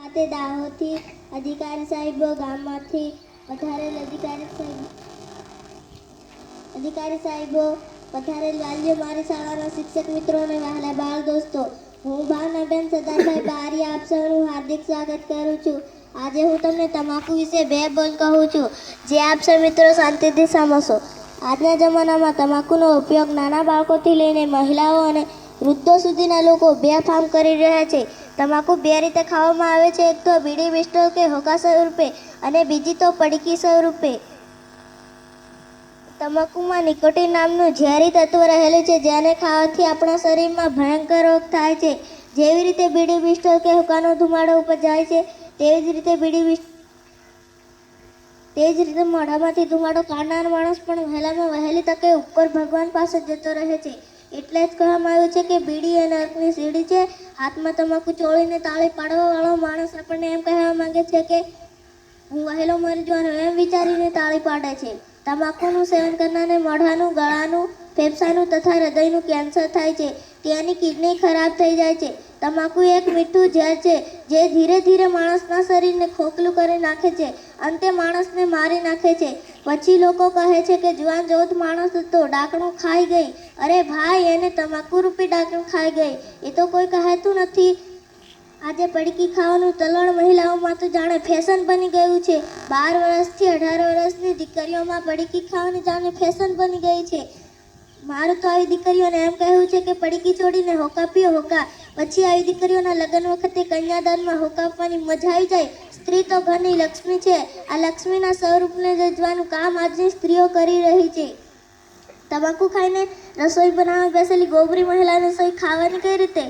ખાતે દાહોદથી અધિકારી સાહેબો ગામમાંથી પધારેલ અધિકારી સાહેબ અધિકારી સાહેબો પધારેલ વાલીઓ, મારી શાળાના શિક્ષક મિત્રો અને વહાલા બાળ દોસ્તો, હું ભાવનાબેન સદાભાઈ બારી આપ સૌનું હાર્દિક સ્વાગત કરું છું. આજે હું તમને તમાકુ વિશે બે બોલ કહું છું. જે આપ સૌ મિત્રો શાંતિથી સમજશો આજના જમાનામાં તમાકુનો ઉપયોગ નાના બાળકોથી લઈને મહિલાઓ અને વૃદ્ધો સુધીના લોકો બેફામ કરી રહ્યા છે. તમાકુ બે રીતે ખાવામાં આવે છે. એક તો બીડી મિસ્ટર કે હોકા સ્વરૂપે અને બીજી તો પડકી સ્વરૂપે. તમાકુમાં નિકોટીન નામનું ઝેરી તત્વ રહેલું છે, જેને ખાવાથી આપણા શરીરમાં ભયંકર રોગ થાય છે. જેવી રીતે બીડી મિસ્ટર કે હોકાનો ધુમાડો ઉપર જાય છે, તેવી જ રીતે બીડી તે જ રીતે મોઢામાંથી ધુમાડો કાઢનાર માણસ પણ વહેલામાં વહેલી તકે ઉપર ભગવાન પાસે જતો રહે છે. એટલે જ કહેવામાં આવ્યું છે કે બીડી એ નરકની સીડી છે, હાથમાં તમાકુ ચોળીને તાળી પાડવાવાળો માણસ આપણને એમ કહેવા માંગે છે કે, હું વહેલો મરી જવાનો એમ વિચારીને તાળી પાડે છે. તમાકુનું સેવન કરનારને મોઢાનું, ગળાનું, ફેફસાનું તથા હૃદયનું કેન્સર થાય છે. તેની કિડની ખરાબ થઈ જાય છે. તમાકુ એક મીઠું ઝેર છે, જે ધીરે ધીરે માણસના શરીરને ખોખલું કરી નાખે છે, અંતે માણસને મારી નાખે છે. પછી લોકો કહે છે કે જુવાન જોત માણસ તો ડાકણું ખાઈ ગઈ. અરે ભાઈ, એને તમાકુ રૂપી ડાકણું ખાઈ ગઈ. એ તો કોઈ કહેતું નથી. આજે પડકી ખાવાનું તલણ મહિલાઓમાં તો જાણે ફેશન બની ગયું છે. બાર વર્ષથી અઢાર વર્ષની દીકરીઓમાં પડકી ખાવાની જાણે ફેશન બની ગઈ છે. મારું તો આવી દીકરીઓને એમ કહેવું છે કે, પડકી છોડીને હોકા પીઓ હોકા. પછી આવી દીકરીઓના લગ્ન વખતે કન્યાદાનમાં હોકા આપવાની મજા આવી જાય. સ્ત્રી તો ઘરની લક્ષ્મી છે. આ લક્ષ્મીના સ્વરૂપને જજવાનું કામ આજની સ્ત્રીઓ કરી રહી છે. તમાકુ ખાઈને રસોઈ બનાવવા બેસેલી ગોબરી મહિલાને રસોઈ ખાવાની કઈ રીતે?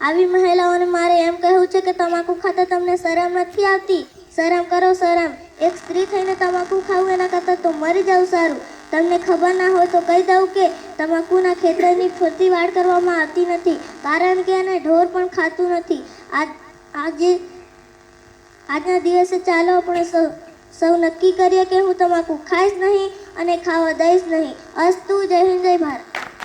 આવી મહિલાઓને મારે એમ કહેવું છે કે તમાકુ ખાતા તમને શરમ નથી આવતી? શરમ કરો, શરમ. એક સ્ત્રી થઈને તમાકુ ખાવું એના કરતાં તો મરી જવું સારું. તમને ખબર ના હોય તો કહી દઉં કે તમાકુના ખેતરની ફરતી વાડ કરવામાં આવતી નથી, કારણ કે એને ઢોર પણ ખાતું નથી. આજ આજે, આજના દિવસે ચાલો આપણે સૌ સૌ નક્કી કરીએ કે હું તમાકુ ખાઈશ નહીં અને ખાવા દઈશ નહીં. અસ્તુ, જય હિન્દ, જય ભારત.